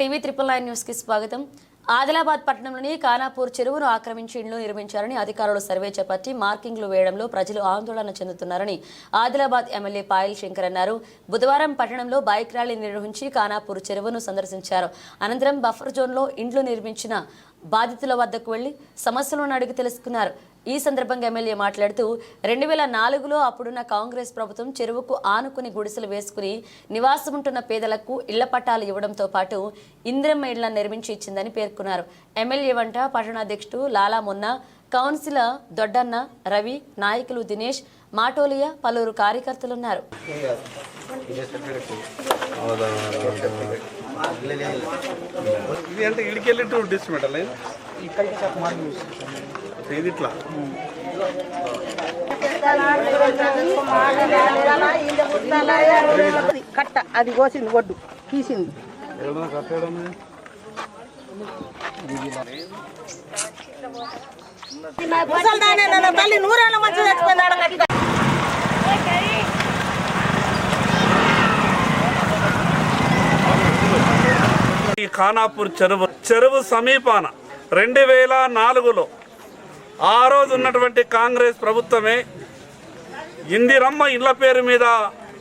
TV triple nine న్యూస్కి స్వాగతం. ఆదిలాబాద్ పట్టణంలోని కానాపూర్ చెరువును ఆక్రమించి ఇండ్లు నిర్మించారని అధికారులు సర్వే చేపట్టి మార్కింగ్లు వేయడంలో ప్రజలు ఆందోళన చెందుతున్నారని ఆదిలాబాద్ ఎమ్మెల్యే పాయల్ శంకర్ అన్నారు. బుధవారం పట్టణంలో బైక్ ర్యాలీ నిర్వహించి కానాపూర్ చెరువును సందర్శించారు. అనంతరం బఫర్ జోన్లో ఇండ్లు నిర్మించిన బాధితుల వద్దకు వెళ్ళి సమస్యలను అడిగి తెలుసుకున్నారు. ఈ సందర్భంగా ఎమ్మెల్యే మాట్లాడుతూ రెండు వేల నాలుగులో అప్పుడున్న కాంగ్రెస్ ప్రభుత్వం చెరువుకు ఆనుకుని గుడిసెలు వేసుకుని నివాసం ఉంటున్న పేదలకు ఇళ్ళ పట్టాలు ఇవ్వడంతో పాటు ఇందిరమ్మ ఇళ్ళ నిర్మించి ఇచ్చిందని పేర్కొన్నారు. ఎమ్మెల్యే వంట పట్టణాధ్యక్షుడు లాలా మొన్న కౌన్సిలర్ దొడ్డన్న రవి నాయకులు దినేష్ మాటోలియా పలువురు కార్యకర్తలున్నారు. ఇది అంటే ఇడికెళ్ళి టూర్ ఇక్కడికి ఇట్లా కట్ట అది కోసింది ఒడ్డు తీసింది. తల్లి నూరేళ్ళ మంచి చచ్చిపోయింది ఈ ఖానాపూర్ చెరువు చెరువు సమీపాన. రెండు వేల నాలుగులో ఆ రోజు ఉన్నటువంటి కాంగ్రెస్ ప్రభుత్వమే ఇందిరమ్మ ఇళ్ళ పేరు మీద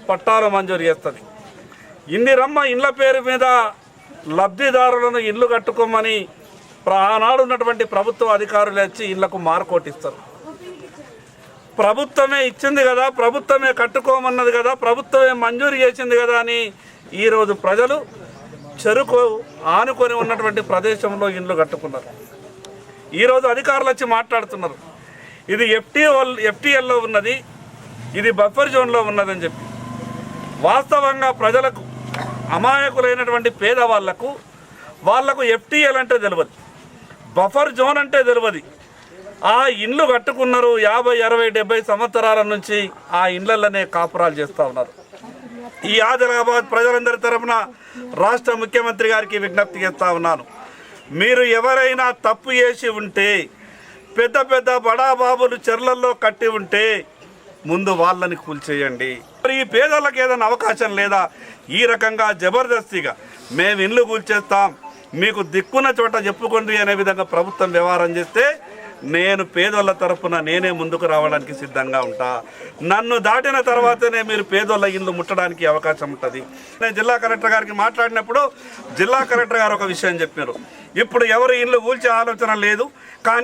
పట్టాలు మంజూరు చేస్తుంది. ఇందిరమ్మ ఇళ్ళ పేరు మీద లబ్ధిదారులను ఇల్లు కట్టుకోమని ఆనాడు ఉన్నటువంటి ప్రభుత్వ అధికారులు వచ్చి ఇళ్ళకు మార్కోటిస్తారు. ప్రభుత్వమే ఇచ్చింది కదా ప్రభుత్వమే కట్టుకోమన్నది కదా ప్రభుత్వమే మంజూరు చేసింది కదా అని ఈరోజు ప్రజలు చెరుకు ఆనుకొని ఉన్నటువంటి ప్రదేశంలో ఇండ్లు కట్టుకున్నారు. ఈరోజు అధికారులు వచ్చి మాట్లాడుతున్నారు. ఇది ఎఫ్టీఎల్ ఎఫ్టీఎల్లో ఉన్నది ఇది బఫర్ జోన్లో ఉన్నదని చెప్పి. వాస్తవంగా ప్రజలకు అమాయకులైనటువంటి పేదవాళ్ళకు వాళ్ళకు ఎఫ్టీఎల్ అంటే తెలియదు బఫర్ జోన్ అంటే తెలియదు ఆ ఇండ్లు కట్టుకున్నారు యాభై అరవై డెబ్బై సంవత్సరాల నుంచి ఆ ఇండ్లలోనే కాపురాలు చేస్తూ ఉన్నారు. ఈ ఆదిలాబాద్ ప్రజలందరి తరఫున రాష్ట్ర ముఖ్యమంత్రి గారికి విజ్ఞప్తి చేస్తా ఉన్నాను. మీరు ఎవరైనా తప్పు చేసి ఉంటే పెద్ద పెద్ద బడాబాబులు చెర్లల్లో కట్టి ఉంటే ముందు వాళ్ళని కూల్చేయండి. మరి ఈ పేదలకు ఏదైనా అవకాశం లేదా? ఈ రకంగా జబర్దస్తిగా మేము ఇల్లు కూల్చేస్తాం మీకు దిక్కున్న చోట చెప్పుకోండి అనే విధంగా ప్రభుత్వం వ్యవహారం చేస్తే నేను పేదోళ్ళ తరఫున నేనే ముందుకు రావడానికి సిద్ధంగా ఉంటా. నన్ను దాటిన తర్వాతనే మీరు పేదోళ్ళ ఇల్లు ముట్టడానికి అవకాశం ఉంటుంది. నేను జిల్లా కలెక్టర్ గారికి మాట్లాడినప్పుడు జిల్లా కలెక్టర్ గారు ఒక విషయం చెప్పారు. ఇప్పుడు ఎవరు ఇల్లు కూల్చే ఆలోచన లేదు. కానీ